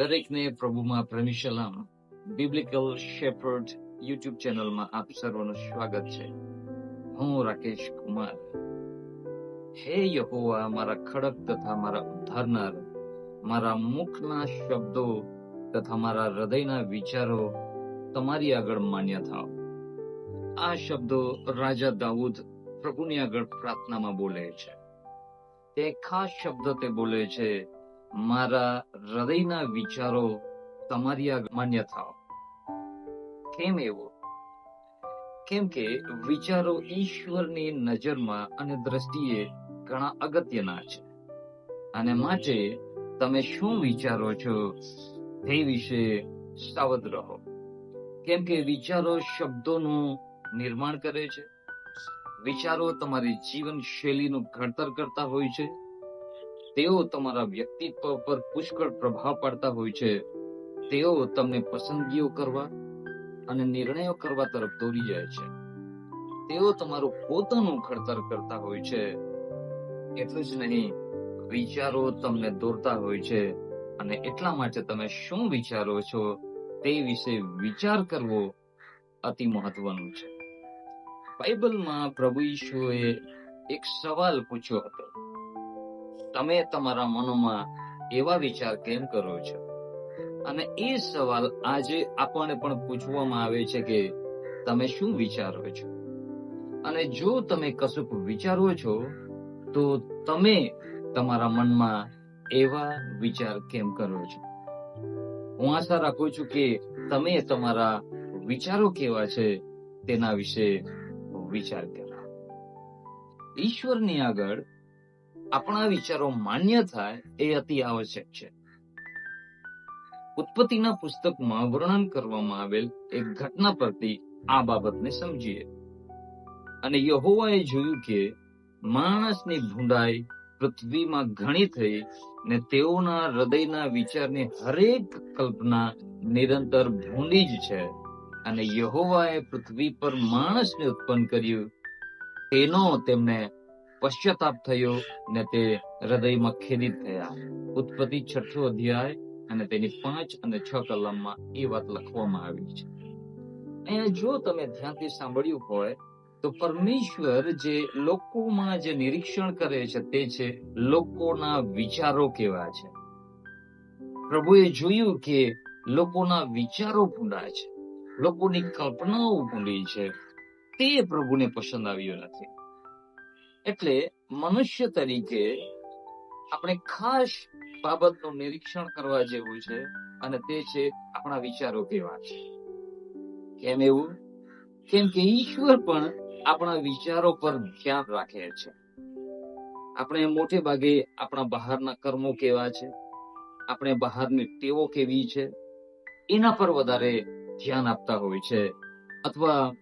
દરેકને પ્રભુમાં પ્રેમી બિબ્લિકલ શેપર્ડ યુટ્યુબ ચેનલમાં આપ સર્વનું સ્વાગત છે. હું રાકેશ કુમાર. હે યહોવા, મારા ખડક તથા મારા ઉદ્ધારનાર, મારા મુખના શબ્દો તથા મારા હૃદયના વિચારો તમારી આગળ માન્ય થાવ. આ શબ્દો રાજા દાઉદ પ્રભુની આગળ પ્રાર્થનામાં બોલે છે. તે ખાસ શબ્દ તે બોલે છે મારા હૃદયના વિચારો તમારી માન્ય થાવ કેમ એવો? કેમ કે વિચારો ઈશ્વરની નજરમાં અને દ્રષ્ટિએ ઘણા અગત્યના છે. અને માટે તમે શું વિચારો છો તે વિશે સાવધ રહો. કેમ કે વિચારો શબ્દોનું નિર્માણ કરે છે. વિચારો તમારી જીવન શૈલીનું ઘડતર કરતા હોય છે. તેઓ તમારા વ્યક્તિત્વ પર પુષ્કળ પ્રભાવ પાડતા હોય છે. તેઓ તમને પસંદગીઓ કરવા અને નિર્ણયો કરવા તરફ દોરી જાય છે. તેઓ તમારું પોતાનું ખડતર કરતા હોય છે. એટલું જ નહીં, વિચારો તમને દોરતા હોય છે અને એટલા માટે તમે શું વિચારો છો તે વિશે વિચાર કરવો અતિ મહત્વનું છે. બાઇબલમાં પ્રભુ ઈશુએ એક સવાલ પૂછ્યો હતો. તમે તમારા મનમાં એવા વિચાર કેમ કરો છો? અને એ સવાલ આજે આપણને પણ પૂછવામાં આવે છે કે તમે શું વિચારો છો? અને જો તમે કશુંક વિચારો છો, તો તમે તમારા મનમાં એવા વિચાર કેમ કરો છો? હું આશા રાખું છું કે તમે તમારા વિચારો કેવા છે તેના વિશે વિચાર કરો. ઈશ્વરની આગળ આપણા વિચારો માન્ય થાય એ અતિ આવશ્યક છે. ઉત્પત્તિના પુસ્તકમાં વર્ણન કરવામાં આવેલ એક ઘટના પરથી આ બાબતને સમજીએ. અને યહોવાએ જોયું કે માણસની ભૂંડાઈ પૃથ્વીમાં ઘણી થઈ ને તેઓના હૃદયના વિચારની હરેક કલ્પના નિરંતર ભૂંડી જ છે. અને યહોવાએ પૃથ્વી પર માણસને ઉત્પન્ન કર્યું. તેનો તેમને પશ્ચાતાપ થયો ને તે હૃદયમાં ખેદિત થયા. ઉત્પત્તિ છઠ્ઠો અધ્યાય અને તેની પાંચ અને છ કલમમાં એ વાત લખવામાં આવી છે. અહીંયા જો તમે ધ્યાનથી સાંભળ્યું હોય, તો પરમેશ્વર જે લોકોમાં જે નિરીક્ષણ કરે છે તે છે લોકોના વિચારો કેવા છે. પ્રભુએ જોયું કે લોકોના વિચારો ભૂંડા છે. લોકોની કલ્પનાઓ ભૂંડી છે. તે પ્રભુને પસંદ આવ્યો નથી. એટલે મનુષ્ય તરીકે આપણે ખાસ બાબતનું નિરીક્ષણ કરવા જેવું છે અને તે છે આપણા વિચારો કેવા છે. કેમ એવું? કેમ કે ઈશ્વર પણ આપણા વિચારો પર ધ્યાન રાખે છે. આપણે મોટે ભાગે આપણા બહારના કર્મો કેવા છે? આપણે બહારની ટેવો કેવી છે? એના પર વધારે ધ્યાન આપતા હોય છે. અથવા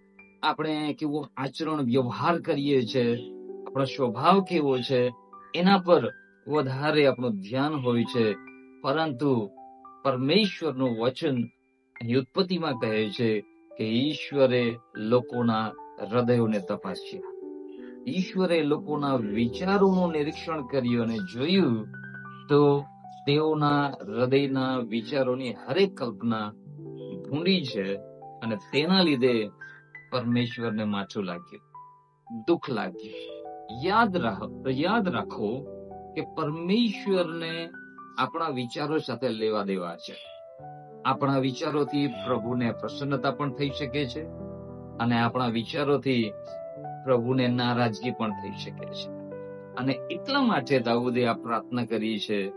આપણે કેવું આચરણ વ્યવહાર કરીએ છે આપણો સ્વભાવ કેવો છે, એના પર વધારે આપણું ધ્યાન હોય છે. પરંતુ પરમેશ્વરનું વચન અહીં ઉત્પત્તિમાં કહે છે કે ઈશ્વરે લોકોના હૃદયોને તપાસ્યા. ઈશ્વરે લોકોના વિચારોનું નિરીક્ષણ કર્યું અને જોયું તો તેઓના હૃદયના વિચારોની હરેક કલ્પના ભૂંડી છે અને તેના લીધે પરમેશ્વરને માથું લાગ્યું, દુઃખ લાગ્યું. યાદ રાખ યાદ રાખો કે પરમેશ્વરને આપણા વિચારો સાથે લેવા દેવા છે. આપણા વિચારોથી પ્રભુને પ્રસન્નતા પણ થઈ શકે છે અને આપણા વિચારોથી પ્રભુને નારાજગી પણ થઈ શકે છે. અને એટલા માટે દાઉદે આ પ્રાર્થના કરી છે,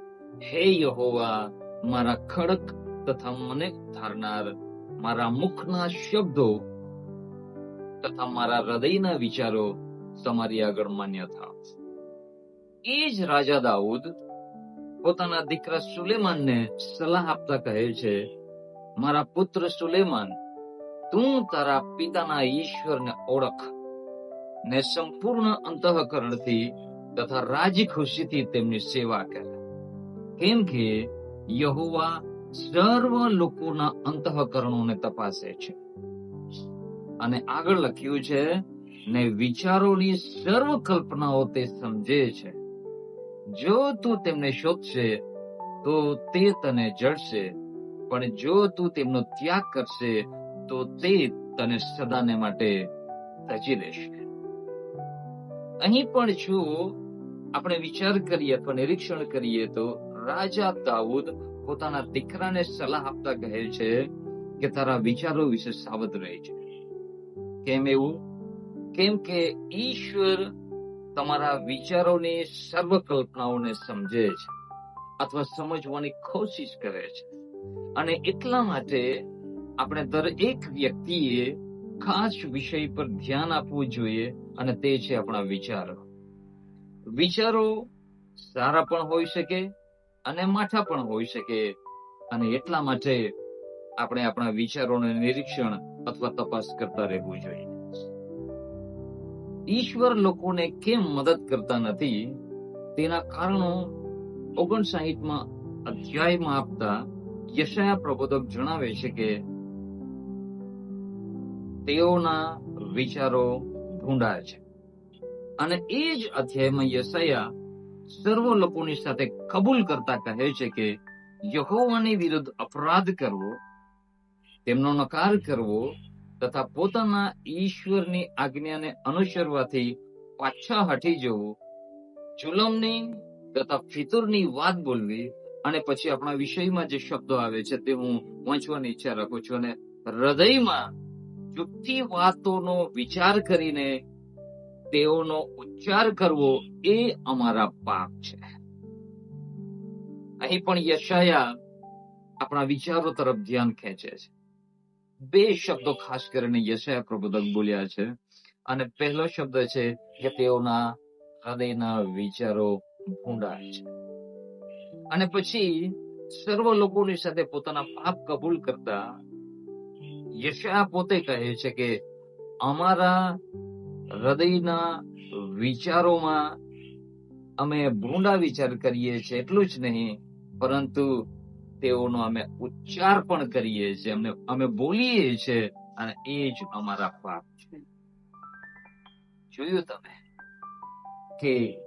હે યહોવા, મારા ખડક તથા મને ધારનાર મારા મુખના શબ્દો તથા મારા હૃદયના વિચારો તમારી આગળ માન્યતા એ જ રાજા દાઉદ પોતાના દીકરા સુલેમાનને સલાહ આપતા કહે છે, મારા પુત્ર સુલેમાન, તું તારા પિતાના ઈશ્વરને ઓળખ ને સંપૂર્ણ અંતઃકરણથી તથા રાજી ખુશીથી તેમની સેવા કર. કેમ કે યહોવા સર્વ લોકોના અંતઃકરણોને તપાસે છે. અને આગળ લખ્યું છે ને વિચારોની સર્વ કલ્પનાઓ તે સમજે છે. જો તું તેમને શોધશે, તો તે તને જડશે. પણ જો તું તેમનો ત્યાગ કરશે, તો તે તને સદાને માટે તજી લેશે. અહીં પણ જો આપણે વિચાર કરીએ અથવા નિરીક્ષણ કરીએ, તો રાજા દાઉદ પોતાના દીકરાને સલાહ આપતા કહે છે કે, તારા વિચારો વિશે સાવધ રહે છે. કેમ એવું? કેમ કે ઈશ્વર તમારા વિચારોની સર્વ કલ્પનાઓને સમજે છે અથવા સમજવાની કોશિશ કરે છે. અને એટલા માટે આપણે દરેક વ્યક્તિએ ખાસ વિષય પર ધ્યાન આપવું જોઈએ અને તે છે આપણા વિચારો. વિચારો સારા પણ હોઈ શકે અને માઠા પણ હોઈ શકે અને એટલા માટે આપણે આપણા વિચારોનું નિરીક્ષણ અથવા તપાસ કરતા રહેવું જોઈએ. ઈશ્વર લોકોને કેમ મદદ કરતા નથી? તેના કારણો ઓગણસાહીઠમાં અધ્યાયમાં આપતા યશયા પ્રબોધક જણાવે છે કે તેઓના વિચારો ભૂંડા છે. અને એ જ અધ્યાયમાં યશયા સર્વ લોકોની સાથે કબૂલ કરતા કહે છે કે યહોવાની વિરુદ્ધ અપરાધ કરવો, તેમનો નકાર કરવો તથા પોતાના ઈશ્વરની આજ્ઞાને અનુસરવાથી પાછા હટી જવું, જુલમની તથા ફિતુરની વાત બોલવી અને પછી આપણા વિષયમાં જે શબ્દો આવે છે તે હું વાંચવાની ઈચ્છા રાખું છું અને હૃદયમાં જુઠ્ઠી વાતોનો વિચાર કરીને તેઓનો ઉચ્ચાર કરવો એ અમારા પાપ છે. અહીં પણ યશાયા આપણા વિચારો તરફ ધ્યાન ખેંચે છે. બે શબ્દો ખાસ કરીને યશયા પ્રબોધક બોલ્યા છે. અને પહેલો શબ્દ છે કે તેઓના હૃદયના વિચારો ભૂંડા છે. અને પછી સર્વ લોકોની સાથે પોતાના પાપ કબૂલ કરતા યશયા પોતે કહે છે કે અમારા હૃદયના વિચારોમાં અમે ભૂંડા વિચાર કરીએ છીએ, એટલું જ નહીં, પરંતુ તેઓનો અમે ઉચ્ચાર પણ કરીએ છીએ, અમને, અમે બોલીએ છીએ અને એ જ અમારા પાપ છે. જોયું તમે કે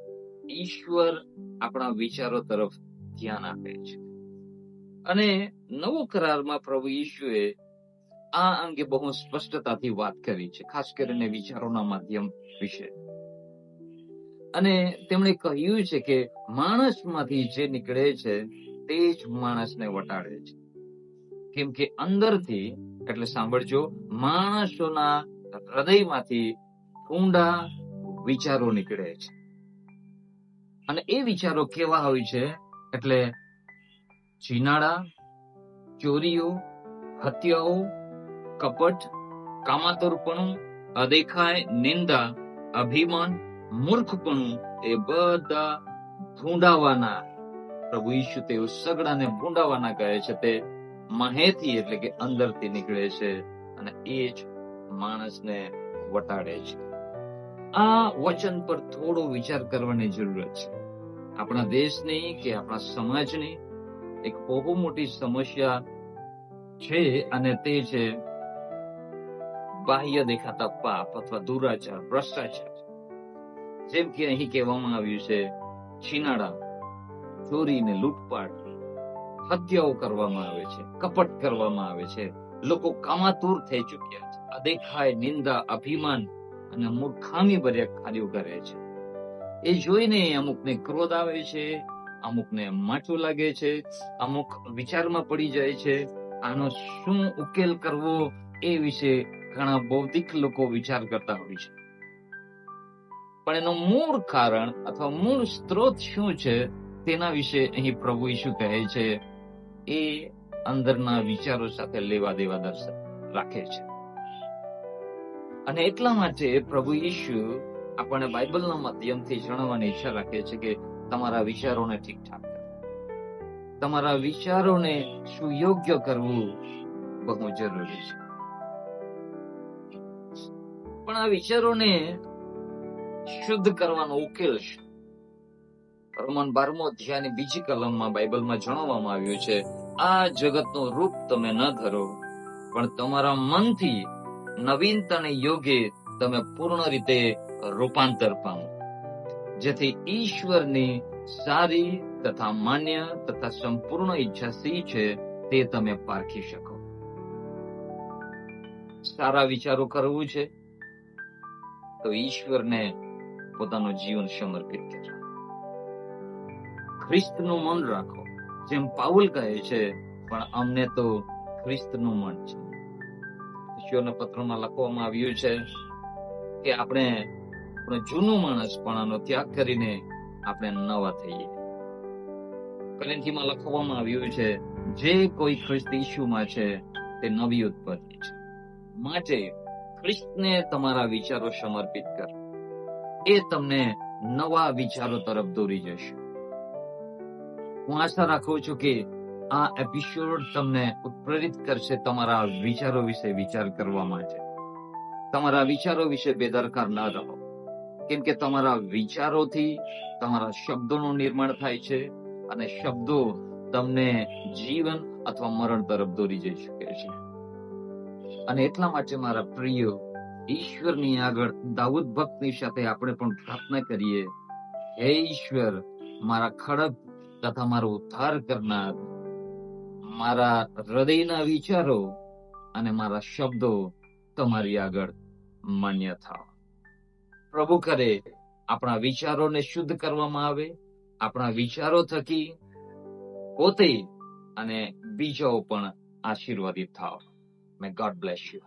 ઈશ્વર આપણા વિચારો તરફ ધ્યાન આપે છે. અને નવો કરારમાં પ્રભુ ઈશુએ આ અંગે બહુ સ્પષ્ટતાથી વાત કરી છે, ખાસ કરીને વિચારોના માધ્યમ વિશે. અને તેમણે કહ્યું છે કે માણસમાંથી જે નીકળે છે તે જ માણસને વટાડે છે. કેમ કે અંદરથી, એટલે સાંભળજો, માણસોના હૃદયમાંથી ઊંડા વિચારો નીકળે છે. અને એ વિચારો કેવા હોય છે? એટલે ચીનાડા, ચોરીઓ, હત્યાઓ, કપટ, કામાતુરપણું, અદેખાય, નિંદા, અભિમાન, મૂર્ખપણું એ બધા ભૂંડાવાના પ્રભુ ઈશુ તેઓ સગડાને ભૂંડાવાના કહે છે, તે મહેથી એટલે કે અંદરથી નીકળે છે અને એ જ માણસને વટાડે છે. આ વચન પર થોડો વિચાર કરવાની જરૂરત છે. આપણા દેશની કે આપણા સમાજની એક બહુ મોટી સમસ્યા છે અને તે છે બાહ્ય દેખાતા પાપ અથવા દુરાચાર, ભ્રષ્ટાચાર. જેમ કે અહીં કહેવામાં આવ્યું છે છીનાડા ચોરી ને લૂંટપાટ હત્યાઓ કરવામાં આવે છે, કપટ કરવામાં આવે છે. લોકો કામાતુર થઈ ચુક્યા છે. અદેખાય નિંદા, અભિમાન અને મૂર્ખામી ભર્યા કાર્યો કરે છે. એ જોઈને અમુકને ક્રોધ આવે છે, અમુકને માઠું લાગે છે, અમુક વિચારમાં પડી જાય છે, આનો શું ઉકેલ કરવો એ વિશે ઘણા બૌદ્ધિક લોકો વિચાર કરતા હોય છે. પણ એનું મૂળ કારણ અથવા મૂળ સ્ત્રોત શું છે? તેના વિશે અહીં પ્રભુ ઈશુ કહે છે, એ અંદરના વિચારો સાથે લેવા દેવા દર્શન રાખે છે. અને એટલા માટે પ્રભુ ઈશુ આપણને બાઇબલના માધ્યમથી જણાવવાની ઈચ્છા રાખે છે કે તમારા વિચારોને ઠીકઠાક કરો. તમારા વિચારોને સુયોગ્ય કરવું બહુ જરૂરી છે. પણ આ વિચારોને શુદ્ધ કરવાનો ઉકેલ છે રોમન બારમો અધ્યાયની બીજી કલમમાં બાઇબલમાં જણાવવામાં આવ્યું છે, આ જગતનું રૂપ તમે ન ધરો, પણ તમારા મનથી નવીનતાને યોગે તમે પૂર્ણ રીતે રૂપાંતર પામો. જેથી ઈશ્વરની સારી તથા માન્ય તથા સંપૂર્ણ ઈચ્છા સી છે તે તમે પારખી શકો. સારા વિચારો કરવું છે તો ઈશ્વરને પોતાનું જીવન સમર્પિત કરો ખ્રિસ્તનું મન રાખો. જેમ પાઉલ કહે છે, પણ અમને તો ખ્રિસ્તનું મન છે. શિષ્યોના પત્રમાં લખવામાં આવ્યું છે કે આપણે આપણો જૂનું માણસ પણ આનો ત્યાગ કરીને આપણે નવા થઈએ. કરેન્થીમાં લખવામાં આવ્યું છે, જે કોઈ ખ્રિસ્ત ઈશુમાં છે, તે નવી ઉત્પત્તિ છે. માટે ખ્રિસ્તને તમારા વિચારો સમર્પિત કરો. એ તમને નવા વિચારો તરફ દોરી જશે. હું આશા રાખું છું કે આ એપિસોડ તમને ઉત્પ્રેરિત કરશે તમારા વિચારો વિશે વિચાર કરવા માટે. તમારા વિચારો વિશે બેદરકાર ન રહો. કેમ કે તમારા વિચારોથી તમારા શબ્દોનું નિર્માણ થાય છે અને શબ્દો તમને જીવન અથવા મરણ તરફ દોરી જઈ શકે છે. અને એટલા માટે મારા પ્રિય ઈશ્વરની આગળ દાઉદ ભક્તની સાથે આપણે પણ પ્રાર્થના કરીએ. હે ઈશ્વર, મારા ખડક તથા મારો ઉદ્ધાર કરનાર મારા હૃદયના વિચારો અને મારા શબ્દો તમારી આગળ માન્ય થાવ. પ્રભુ કરે, આપણા વિચારોને શુદ્ધ કરવામાં આવે, આપણા વિચારો થકી પોતે અને બીજાઓ પણ આશીર્વાદિત થાવ. મે ગોડ બ્લેસ યુ